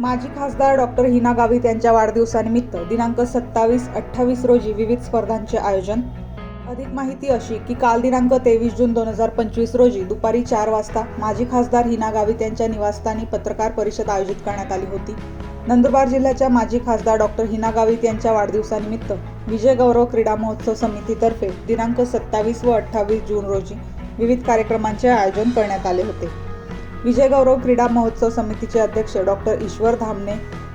माजी खासदार डॉक्टर हिना गावित यांच्या वाढदिवसानिमित्त दिनांक सत्तावीस अठ्ठावीस रोजी विविध स्पर्धांचे आयोजन. अधिक माहिती अशी की काल दिनांक तेवीस जून दोन हजार पंचवीस रोजी दुपारी चार वाजता माजी खासदार हिना गावित यांच्या निवासस्थानी पत्रकार परिषद आयोजित करण्यात आली होती. नंदुरबार जिल्ह्याच्या माजी खासदार डॉक्टर हिना गावित यांच्या वाढदिवसानिमित्त विजय गौरव क्रीडा महोत्सव समितीतर्फे दिनांक सत्तावीस व अठ्ठावीस जून रोजी विविध कार्यक्रमांचे आयोजन करण्यात आले होते. विजय गौरव क्रीडा महोत्सव समितीचे अध्यक्ष डॉक्टर ईश्वर धामणे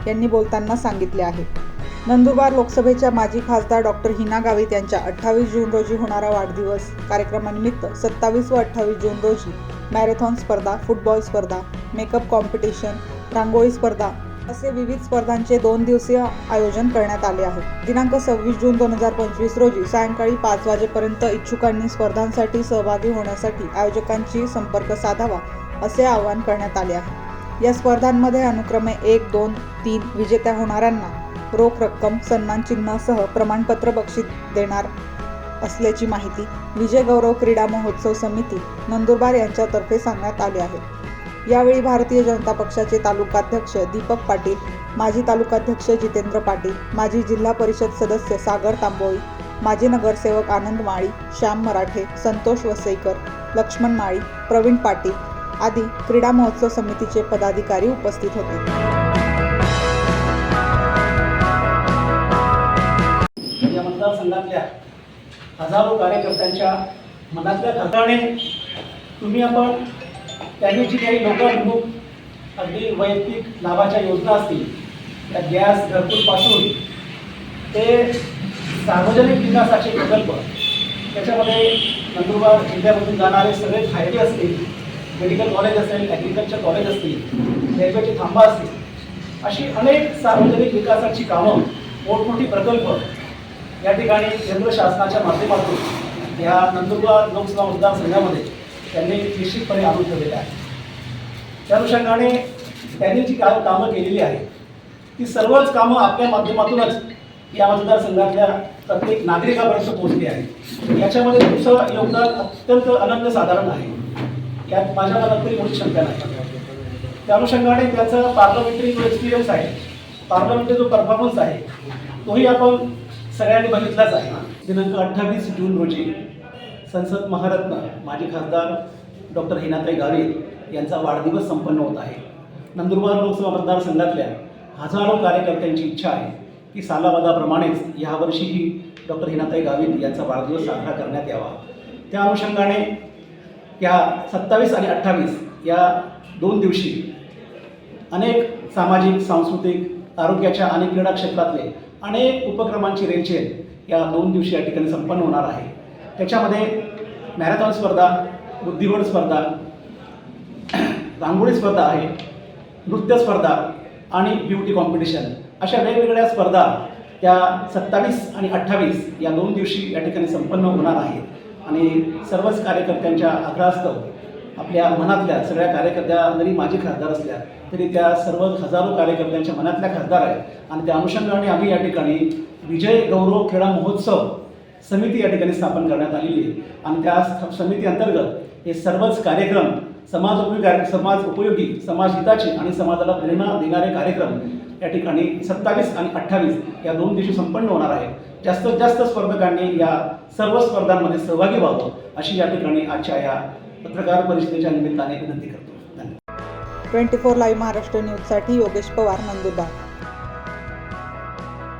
यांनी बोलताना सांगितले आहे. नंदुरबार लोकसभेच्या माजी खासदार डॉक्टर हिना गावित यांच्या अठ्ठावीस जून रोजी होणारा वाढदिवस कार्यक्रमानिमित्त सत्तावीस व अठ्ठावीस जून रोजी मॅरेथॉन स्पर्धा फुटबॉल स्पर्धा मेकअप कॉम्पिटिशन रांगोळी स्पर्धा असे विविध स्पर्धांचे दोन दिवसीय आयोजन करण्यात आले आहे. दिनांक सव्वीस जून दोन हजार पंचवीस रोजी सायंकाळी पाच वाजेपर्यंत इच्छुकांनी स्पर्धांसाठी सहभागी होण्यासाठी आयोजकांशी संपर्क साधावा असे आवाहन करण्यात आले आहे. या स्पर्धांमध्ये अनुक्रमे एक दोन तीन विजेत्या होणाऱ्यांना रोख रक्कम सन्मान चिन्हासह प्रमाणपत्र बक्षीस देणार असल्याची माहिती विजय गौरव क्रीडा महोत्सव समिती नंदुरबार यांच्यातर्फे सांगण्यात आली आहे. यावेळी भारतीय जनता पक्षाचे तालुकाध्यक्ष दीपक पाटील माजी तालुकाध्यक्ष जितेंद्र पाटील माजी जिल्हा परिषद सदस्य सागर तांबोळी माजी नगरसेवक आनंद माळी श्याम मराठे संतोष वसईकर लक्ष्मण माळी प्रवीण पाटील आदी क्रीडा महोत्सव समितीचे पदाधिकारी उपस्थित होते. या मतदारसंघातल्या हजारो कार्यकर्त्यांच्या मनातल्या खताने तुम्ही आपण त्यांनी जी काही लोकांमुख अगदी वैयक्तिक लाभाच्या योजना असतील त्या गॅस घरकुलपासून ते सार्वजनिक विकासाचे प्रकल्प त्याच्यामध्ये नंदुरबार जिल्ह्यामधून जाणारे सगळे फायदे असतील मेडिकल कॉलेज असेल ॲग्रिकल्चर कॉलेज असतील रेल्वेचे थांबा असतील अशी अनेक सार्वजनिक विकासाची कामं मोठमोठी प्रकल्प या ठिकाणी केंद्र शासनाच्या माध्यमातून या नंदुरबार लोकसभा मतदारसंघामध्ये त्यांनी निश्चितपणे आणून ठेवलेले आहे त्या अनुषंगाने त्यांनी जी काय कामं केलेली आहेत ती सर्वच कामं आपल्या माध्यमातूनच या मतदारसंघातल्या प्रत्येक नागरिकापर्यंत पोहोचली आहे याच्यामध्ये तुमचं योगदान अत्यंत अनन्यसाधारण आहे. त्यात माझ्या मनात तरी मोठी शंका नाही. त्या अनुषंगाने त्याचा पार्लमेंटरी जो एक्सपिरियन्स आहे पार्लमेंटरी जो परफॉर्मन्स आहे तोही आपण सगळ्यांनी बघितलाच आहे. दिनांक अठ्ठावीस जून रोजी संसद महारत्न माजी खासदार डॉक्टर हिनाताई गावे यांचा वाढदिवस संपन्न होत आहे. नंदुरबार लोकसभा मतदारसंघातल्या हजारो कार्यकर्त्यांची इच्छा आहे की सालाबादाप्रमाणेच यावर्षीही डॉक्टर हिनाताई गावित यांचा वाढदिवस साजरा करण्यात यावा. त्या अनुषंगाने या सत्तावीस आणि अठ्ठावीस या दोन दिवशी अनेक सामाजिक सांस्कृतिक आरोग्याच्या आणि क्रीडा क्षेत्रातले अनेक उपक्रमांची रेलचेल या दोन दिवशी या ठिकाणी संपन्न होणार आहे. त्याच्यामध्ये मॅरेथॉन स्पर्धा बुद्धिबळ स्पर्धा रांगोळी स्पर्धा आहे नृत्य स्पर्धा आणि ब्युटी कॉम्पिटिशन अशा वेगवेगळ्या स्पर्धा त्या सत्तावीस आणि अठ्ठावीस या दोन दिवशी या ठिकाणी संपन्न होणार आहेत. आणि सर्वच कार्यकर्त्यांच्या आग्रहास्तव आपल्या मनातल्या सगळ्या कार्यकर्त्या जरी माजी खासदार असल्या तरी त्या सर्व हजारो कार्यकर्त्यांच्या मनातल्या खासदार आहेत. आणि त्या अनुषंगाने आम्ही या ठिकाणी विजय गौरव क्रीडा महोत्सव समिती या ठिकाणी स्थापन करण्यात आलेली आहे. आणि त्या समिती अंतर्गत हे सर्वच कार्यक्रम समाज उपयोगी समाज उपयोगी समाजहिताचे आणि समाजाला प्रेरणा देणारे कार्यक्रम या ठिकाणी सत्तावीस आणि अठ्ठावीस या दोन दिवशी संपन्न होणार आहे जास्तीत जास्त स्पर्धकांनी या सर्व स्पर्धांमध्ये सहभागी व्हावं अशी या ठिकाणी आजच्या या पत्रकार परिषदेच्या निमित्ताने विनंती करतो. धन्यवाद. ट्वेंटी फोर लाईव्ह महाराष्ट्र न्यूजसाठी योगेश पवार नंदुरबार.